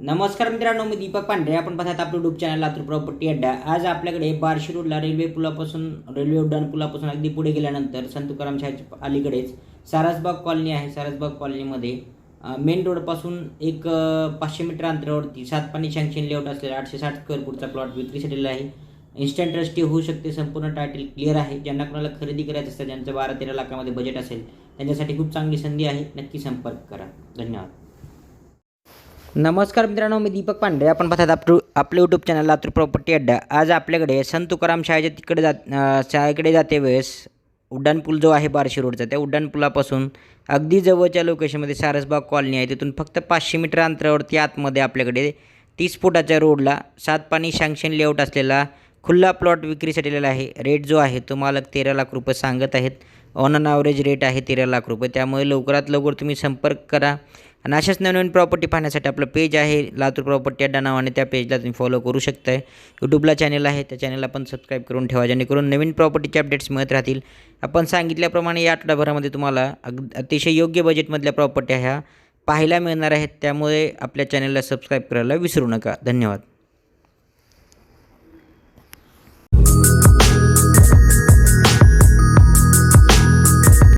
नमस्कार मित्रांनो मी दीपक पांढरे. आपण पाहतात आपलं युट्यूब चॅनल लातूर प्रॉपर्टी अड्डा. आज आपल्याकडे बार्शी रोडला रेल्वे पुलापासून रेल्वे उड्डाण पुलापासून अगदी पुढे गेल्यानंतर संत तुकाराम अलीकडेच सारसबाग कॉलनी आहे. सारसबाग कॉलनीमध्ये मेन रोडपासून एक पाचशे मीटर अंतरावरती सात पाणी शँक्शन लेआउट असलेला आठशे साठ स्क्वेअर फूटचा प्लॉट विक्रीसाठी आहे. इन्स्टंट रस्टी होऊ शकते संपूर्ण टायटल क्लिअर आहे. ज्यांना कोणाला खरेदी करायचं असतं ज्यांचं बारा तेरा लाखामध्ये बजेट असेल त्यांच्यासाठी खूप चांगली संधी आहे. नक्की संपर्क करा. धन्यवाद. नमस्कार मित्रांनो मी दीपक पांडे आपण पाहतात आप आपलं यूट्यूब चॅनल लातूर प्रॉपर्टी अड्डा. आज आपल्याकडे संत तुकाराम शाळेच्या तिकडे जात शाळेकडे जाते वेळेस उड्डाणपूल जो आहे बार्शी रोडचा त्या उड्डाणपुलापासून अगदी जवळच्या लोकेशनमध्ये सारसबाग कॉलनी आहे. तिथून फक्त पाचशे मीटर अंतरावरती आतमध्ये आपल्याकडे तीस फुटाच्या रोडला सात पाणी शँक्शन लेआउट असलेला खुल्ला प्लॉट विक्रीसाठी आहे. रेट जो आहे तो मालक तेरा लाख रुपये सांगत आहेत. ऑन अन ॲव्हरेज रेट आहे तेरा लाख रुपये. त्यामुळे लवकरात लवकर तुम्ही संपर्क करा. आणि अशाच नवीन प्रॉपर्टी पाहण्यासाठी आपलं पेज आहे लातूर प्रॉपर्टी अड्डा नावाने त्या पेजला तुम्ही फॉलो करू शकताय. यूट्यूबला चॅनल आहे त्या चॅनलला पण सबस्क्राईब करून ठेवा जेणेकरून नवीन प्रॉपर्टीचे अपडेट्स मिळत राहतील. आपण सांगितल्याप्रमाणे या आठवड्याभरामध्ये तुम्हाला अग अतिशय योग्य बजेटमधल्या प्रॉपर्टी ह्या पाहायला मिळणार आहेत. त्यामुळे आपल्या चॅनलला सबस्क्राईब करायला विसरू नका. धन्यवाद.